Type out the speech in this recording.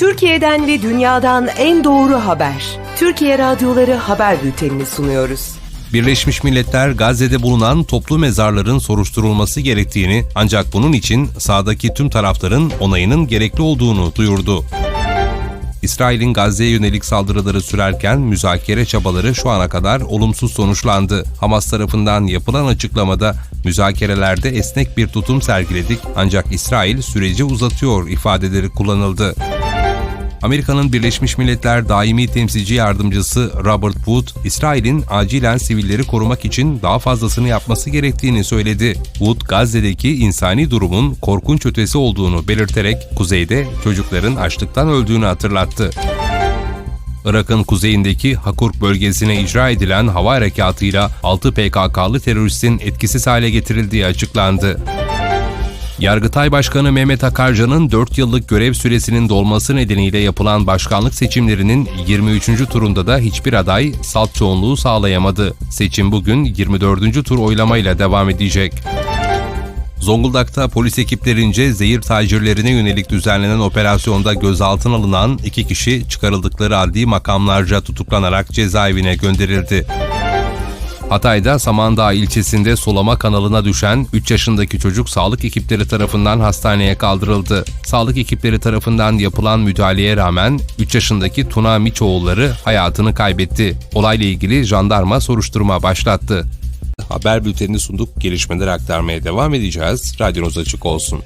Türkiye'den ve dünyadan en doğru haber. Türkiye Radyoları Haber Bülteni'ni sunuyoruz. Birleşmiş Milletler Gazze'de bulunan toplu mezarların soruşturulması gerektiğini ancak bunun için sahadaki tüm tarafların onayının gerekli olduğunu duyurdu. İsrail'in Gazze'ye yönelik saldırıları sürerken müzakere çabaları şu ana kadar olumsuz sonuçlandı. Hamas tarafından yapılan açıklamada müzakerelerde esnek bir tutum sergiledik ancak İsrail süreci uzatıyor ifadeleri kullanıldı. Amerika'nın Birleşmiş Milletler Daimi Temsilci Yardımcısı Robert Wood, İsrail'in acilen sivilleri korumak için daha fazlasını yapması gerektiğini söyledi. Wood, Gazze'deki insani durumun korkunç ötesi olduğunu belirterek kuzeyde çocukların açlıktan öldüğünü hatırlattı. Irak'ın kuzeyindeki Hakurk bölgesine icra edilen hava harekatıyla 6 PKK'lı teröristin etkisiz hale getirildiği açıklandı. Yargıtay Başkanı Mehmet Akarca'nın 4 yıllık görev süresinin dolması nedeniyle yapılan başkanlık seçimlerinin 23. turunda da hiçbir aday salt çoğunluğu sağlayamadı. Seçim bugün 24. tur oylamayla devam edecek. Zonguldak'ta polis ekiplerince zehir tacirlerine yönelik düzenlenen operasyonda gözaltına alınan iki kişi çıkarıldıkları adli makamlarca tutuklanarak cezaevine gönderildi. Hatay'da Samandağ ilçesinde sulama kanalına düşen 3 yaşındaki çocuk sağlık ekipleri tarafından hastaneye kaldırıldı. Sağlık ekipleri tarafından yapılan müdahaleye rağmen 3 yaşındaki Tuna Miçoğulları hayatını kaybetti. Olayla ilgili jandarma soruşturma başlattı. Haber bültenini sunduk. Gelişmeleri aktarmaya devam edeceğiz. Radyonuz açık olsun.